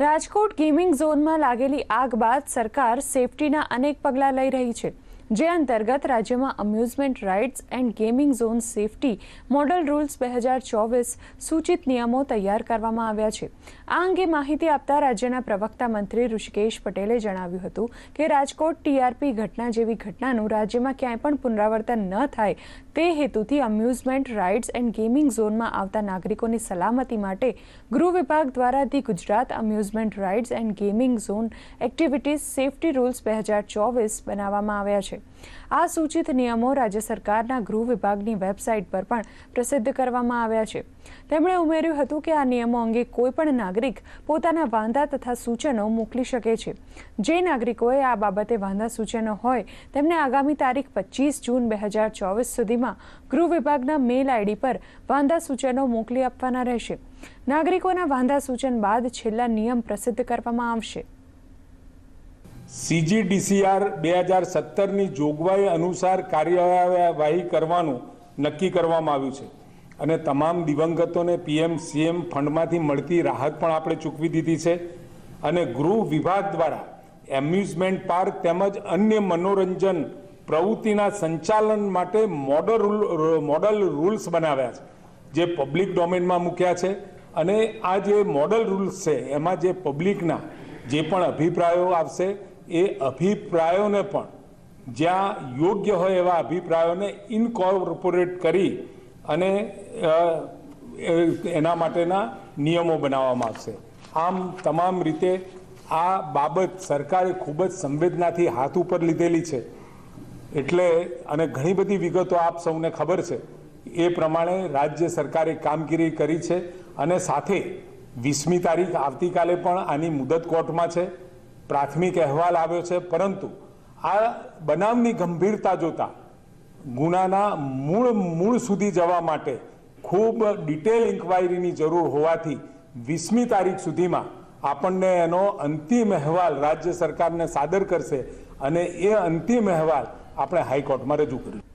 Rajkot gaming ઝોનમાં લાગેલી આગ બાદ સરકાર સેફટીના અનેક પગલાં લઈ રહી છે. જે અંતર્ગત રાજ્યમાં amusement rides and gaming zone safety model rules બે હજાર ચોવીસ સૂચિત નિયમો તૈયાર કરવામાં આવ્યા છે. આ અંગે માહિતી આપતા રાજ્યના પ્રવક્તા મંત્રી ઋષિકેશ પટેલે જણાવ્યું હતું કે રાજકોટ ટીઆરપી ઘટના જેવી ઘટનાનું રાજ્યમાં ક્યાંય પણ પુનરાવર્તન ન થાય તે હેતુથી અમ્યુઝમેન્ટ રાઇડ્સ એન્ડ ગેમિંગ ઝોનમાં આવતા નાગરિકોની સલામતી માટે ગૃહ વિભાગ દ્વારા the Gujarat amusement rides and gaming zone activities safety rules બે હજાર ચોવીસ બનાવવામાં આવ્યા છે. આ સૂચિત નિયમો રાજ્ય સરકારના ગૃહ વિભાગની વેબસાઇટ પર પણ પ્રસિદ્ધ કરવામાં આવ્યા છે. તેમણે ઉમેર્યું હતું કે આ નિયમો અંગે કોઈ પણ નાગરિક પોતાના વાંધા તથા સૂચનો મોકલી શકે છે. જે નાગરિકોએ આ બાબતે વાંધા સૂચનો હોય, તેમને આગામી તારીખ પચીસ જૂન બે હજાર ચોવીસ સુધીમાં ગૃહ વિભાગના મેલ આઈડી પર વાંધા સૂચનો મોકલી આપવાના રહેશે. નાગરિકોના વાંધા સૂચન બાદ છેલ્લા નિયમ પ્રસિદ્ધ કરવામાં આવશે. સીજીડીસીઆર બે હજાર સત્તરની જોગવાઈ અનુસાર કાર્યવાહી કરવાનું નક્કી કરવામાં આવ્યું છે. અને તમામ દિવંગતોને પીએમ, સીએમ ફંડમાંથી મળતી રાહત પણ આપણે ચૂકવી દીધી છે. અને ગૃહ વિભાગ દ્વારા એમ્યુઝમેન્ટ પાર્ક તેમજ અન્ય મનોરંજન પ્રવૃત્તિના સંચાલન માટે મોડલ રૂલ, મોડલ રૂલ્સ બનાવ્યા છે, જે પબ્લિક ડોમેનમાં મૂક્યા છે. અને આ જે મોડલ રૂલ્સ છે, એમાં જે પબ્લિકના જે પણ અભિપ્રાયો આવશે એ અભિપ્રાયોને પણ, જ્યાં યોગ્ય હોય એવા અભિપ્રાયોને ઇનકોર્પોરેટ કરી અને એના માટેના નિયમો બનાવવામાં આવશે. આમ તમામ રીતે આ બાબત સરકારે ખૂબ જ સંવેદનાથી હાથ ઉપર લીધેલી છે. એટલે, અને ઘણી બધી વિગતો આપ સૌને ખબર છે. એ પ્રમાણે રાજ્ય સરકારે કામગીરી કરી છે અને સાથે વીસમી તારીખ આવતીકાલે પણ આની મુદત કોર્ટમાં છે. પ્રાથમિક અહેવાલ આવ્યો છે, પરંતુ આ બનાવની ગંભીરતા જોતા ગુનાના મૂળ મૂળ સુધી જવા માટે ખૂબ ડિટેલ ઇન્ક્વાયરીની જરૂર હોવાથી વીસમી તારીખ સુધીમાં આપણને એનો અંતિમ અહેવાલ રાજ્ય સરકારને સાદર કરશે અને એ અંતિમ અહેવાલ આપણે હાઈકોર્ટમાં રજૂ કર્યો